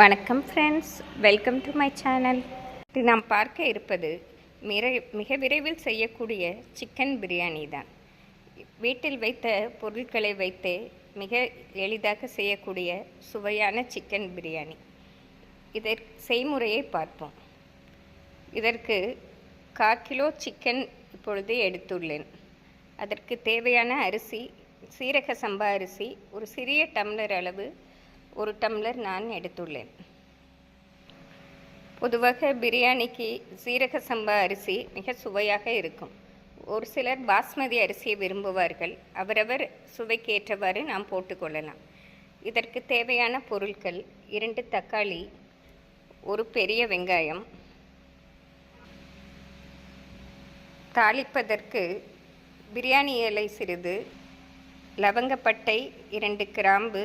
வணக்கம் friends welcome to my channel இது நாம் பார்க்க இருப்பது மிக மிக விரைவில் செய்யக்கூடிய சிக்கன் பிரியாணி தான். வீட்டில் வைத்த பொருட்களை வைத்து மிக எளிதாக செய்யக்கூடிய சுவையான சிக்கன் பிரியாணி இதற்கு செய்முறையை பார்ப்போம். இதற்கு கா கிலோ சிக்கன் இப்பொழுது எடுத்துள்ளேன். அதற்கு தேவையான அரிசி சீரக சம்பா அரிசி ஒரு சிறிய டம்ளர் அளவு ஒரு டம்ளர் நான் எடுத்துள்ளேன். பொதுவாக பிரியாணிக்கு சீரக சம்பா அரிசி மிக சுவையாக இருக்கும். ஒரு சிலர் பாஸ்மதி அரிசியை விரும்புவார்கள். அவரவர் சுவைக்கு ஏற்றவாறு நாம் போட்டுக்கொள்ளலாம் இதற்கு தேவையான பொருட்கள் இரண்டு தக்காளி ஒரு பெரிய வெங்காயம். தாளிப்பதற்கு பிரியாணி இலை சிறிது லவங்கப்பட்டை இரண்டு கிராம்பு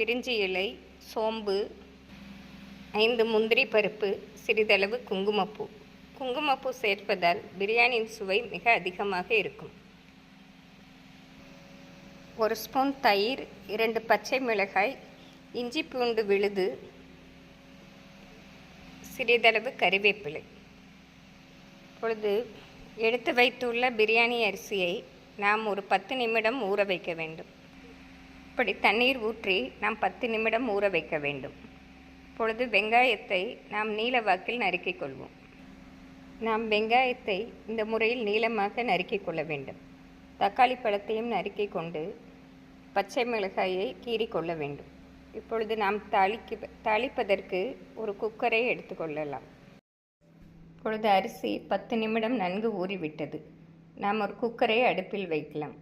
பிரிஞ்சி இலை சோம்பு ஐந்து முந்திரி பருப்பு சிறிதளவு குங்குமப்பூ. குங்குமப்பூ சேர்ப்பதால் பிரியாணியின் சுவை மிக அதிகமாக இருக்கும். ஒரு ஸ்பூன் தயிர் இரண்டு பச்சை மிளகாய் இஞ்சி பூண்டு விழுது சிறிதளவு கறிவேப்பிலை. இப்பொழுது எடுத்து வைத்துள்ள பிரியாணி அரிசியை நாம் ஒரு பத்து நிமிடம் ஊற வைக்க வேண்டும். இப்படி தண்ணீர் ஊற்றி நாம் பத்து நிமிடம் ஊற வைக்க வேண்டும். இப்பொழுது வெங்காயத்தை நாம் நீல வாக்கில் நறுக்கிக் கொள்வோம். நாம் வெங்காயத்தை இந்த முறையில் நீளமாக நறுக்கிக் கொள்ள வேண்டும். தக்காளி பழத்தையும் நறுக்கிக் கொண்டு பச்சை மிளகாயை கீறி கொள்ள வேண்டும். இப்பொழுது நாம் தாளிக்க தாளிப்பதற்கு ஒரு குக்கரை எடுத்துக்கொள்ளலாம் இப்பொழுது அரிசி பத்து நிமிடம் நன்கு ஊறிவிட்டது. நாம் ஒரு குக்கரை அடுப்பில் வைக்கலாம்.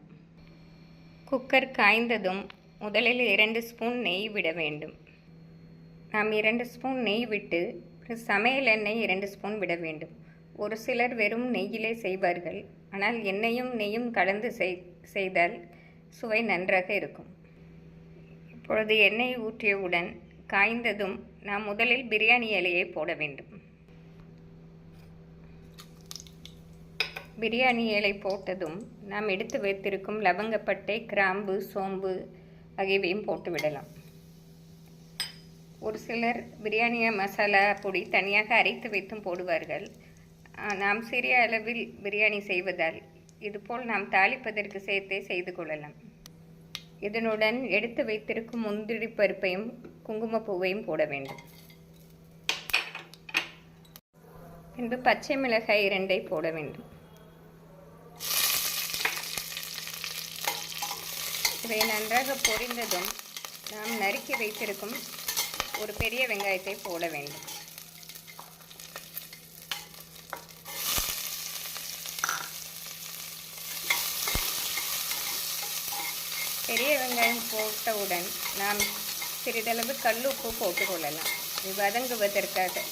குக்கர் காய்ந்ததும் முதலில் இரண்டு ஸ்பூன் நெய் விட வேண்டும். நாம் இரண்டு ஸ்பூன் நெய் விட்டு சமையல் எண்ணெய் இரண்டு ஸ்பூன் விட வேண்டும். ஒரு சிலர் வெறும் நெய்யிலே செய்வார்கள். ஆனால் எண்ணெயும் நெய்யும் கலந்து செய் செய்தால் சுவை நன்றாக இருக்கும். இப்பொழுது எண்ணெய் ஊற்றியவுடன் காய்ந்ததும் நாம் முதலில் பிரியாணி இலையை போட வேண்டும். பிரியாணி இலை போட்டதும் நாம் எடுத்து வைத்திருக்கும் லவங்கப்பட்டை கிராம்பு சோம்பு ஆகியவையும் போட்டு விடலாம். ஒரு சிலர் பிரியாணி மசாலா பொடி தனியாக அரைத்து வைத்தும் போடுவார்கள். நாம் சிறிய அளவில் பிரியாணி செய்வதால் இதுபோல் நாம் தாளிப்பதற்கு சேர்த்தே செய்து கொள்ளலாம். இதனுடன் எடுத்து வைத்திருக்கும் முந்திரி பருப்பையும் குங்குமப்பூவையும் போட வேண்டும். பின்பு பச்சை மிளகாய் இரண்டை போட வேண்டும். இவை நன்றாக பொரிந்ததும் நாம் நறுக்கி வைத்திருக்கும் ஒரு பெரிய வெங்காயத்தை போட வேண்டும். பெரிய வெங்காயம் போட்டவுடன் நாம் சிறிதளவு கல்லுப்பு போட்டுக்கொள்ளலாம். இது வதங்குவதற்காக.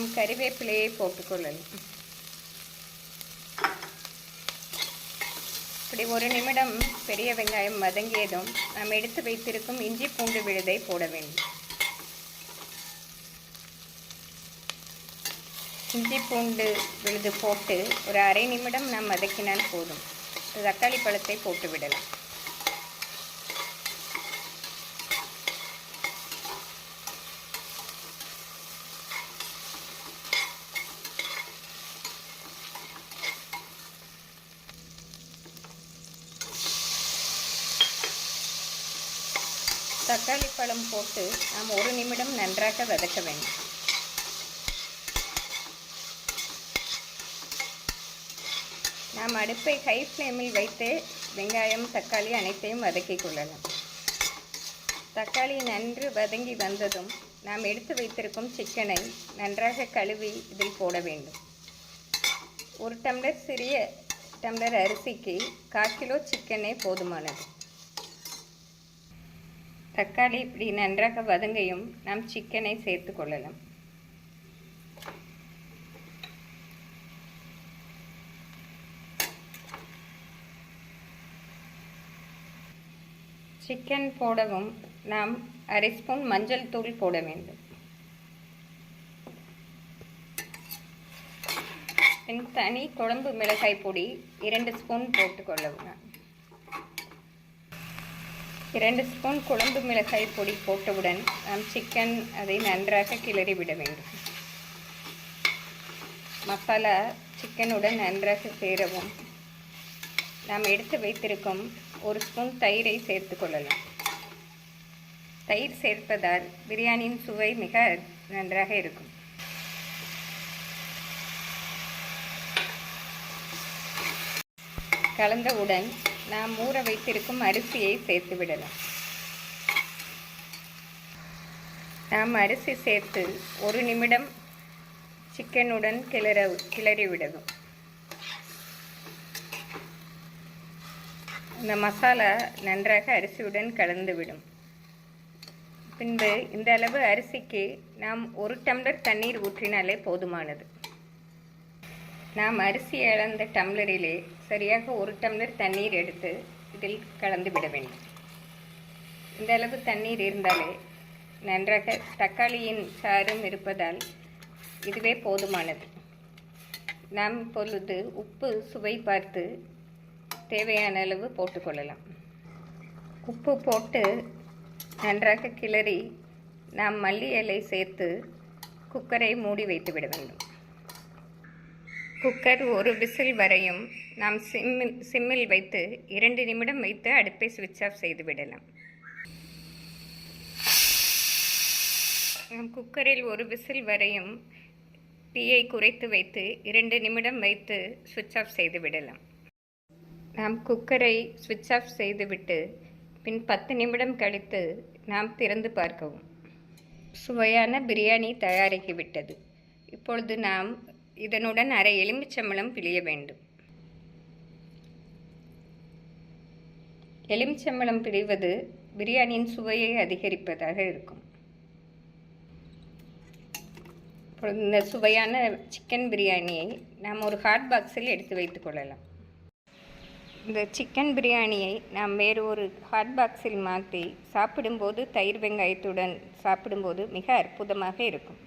நம் கறிவேப்பிலையை போட்டுக்கொள்ளலாம். இப்படி ஒரு நிமிடம் பெரிய வெங்காயம் வதங்கியதும் நாம் எடுத்து வைத்திருக்கும் இஞ்சி பூண்டு விழுதை போட வேண்டும். இஞ்சி பூண்டு விழுது போட்டு ஒரு அரை நிமிடம் நாம் வதக்கினால் போதும். தக்காளி பழத்தை போட்டு விடலாம். தக்காளி பழம் போட்டு நாம் ஒரு நிமிடம் நன்றாக வதக்க வேண்டும். நாம் அடுப்பை ஹை ஃப்ளேமில் வைத்து வெங்காயம் தக்காளி அனைத்தையும் வதக்கிக் கொள்ளலாம். தக்காளி நன்று வதங்கி வந்ததும் நாம் எடுத்து வைத்திருக்கும் சிக்கனை நன்றாக கழுவி இதில் போட வேண்டும். ஒரு டம்ளர் சிறிய டம்ளர் அரிசிக்கு கால் கிலோ சிக்கனே போதுமானது. தக்காளி இப்படி நன்றாக வதங்கையும் நாம் சிக்கனை சேர்த்து கொள்ளலாம். சிக்கன் போடவும் நாம் அரை ஸ்பூன் மஞ்சள் தூள் போட வேண்டும். பின் தனி குழம்பு மிளகாய் பொடி இரண்டு ஸ்பூன் போட்டுக்கொள்ளவும் இரண்டு ஸ்பூன் குழம்பு மிளகாய் பொடி போட்டவுடன் நாம் சிக்கன் அதை நன்றாக கிளறி விட வேண்டும். மசாலா சிக்கனுடன் நன்றாக சேரவும். நாம் எடுத்து வைத்திருக்கும் ஒரு ஸ்பூன் தயிரை சேர்த்து கொள்ளலாம். தயிர் சேர்ப்பதால் பிரியாணியின் சுவை மிக நன்றாக இருக்கும். கலந்தவுடன் நாம் ஊற வைத்திருக்கும் அரிசியை சேர்த்து விடலாம். நாம் அரிசி சேர்த்து ஒரு நிமிடம் சிக்கனுடன் கிளற கிளறி விடவும் இந்த மசாலா நன்றாக அரிசியுடன் கலந்துவிடும் பின்பு இந்த அளவு அரிசிக்கு நாம் ஒரு டம்ளர் தண்ணீர் ஊற்றினாலே போதுமானது. நாம் அரிசி இழந்த டம்ளரிலே சரியாக ஒரு டம்ளர் தண்ணீர் எடுத்து இதில் கலந்து விட வேண்டும். இந்த அளவு தண்ணீர் இருந்தாலே நன்றாக தக்காளியின் சாரும் இருப்பதால் இதுவே போதுமானது. நாம் இப்பொழுது உப்பு சுவை பார்த்து தேவையான அளவு போட்டுக்கொள்ளலாம் உப்பு போட்டு நன்றாக கிளறி நாம் மல்லி இலை சேர்த்து குக்கரை மூடி வைத்து விட வேண்டும். குக்கர் ஒரு விசில் வரையும் நாம் சிம்மில் சிம்மில் வைத்து இரண்டு நிமிடம் வைத்து அடுப்பை சுவிட்ச் ஆஃப் செய்து விடலாம். நாம் குக்கரில் ஒரு விசில் வரையும் தீயை குறைத்து வைத்து இரண்டு நிமிடம் வைத்து சுவிட்ச் ஆஃப் செய்து விடலாம். நாம் குக்கரை சுவிட்ச் ஆஃப் செய்துவிட்டு பின் பத்து நிமிடம் கழித்து நாம் திறந்து பார்க்கவும். சுவையான பிரியாணி தயாராகிவிட்டது. இப்பொழுது நாம் இதனுடன் அரை எலுமிச்சம்பழம் பிழிய வேண்டும். எலுமிச்சம்பழம் பிழிவது பிரியாணியின் சுவையை அதிகரிப்பதாக இருக்கும். இந்த சுவையான சிக்கன் பிரியாணியை நாம் ஒரு ஹாட் பாக்ஸில் எடுத்து வைத்துக் கொள்ளலாம். இந்த சிக்கன் பிரியாணியை நாம் வேறு ஒரு ஹாட் பாக்ஸில் மாற்றி சாப்பிடும்போது தயிர் வெங்காயத்துடன் சாப்பிடும்போது மிக அற்புதமாக இருக்கும்.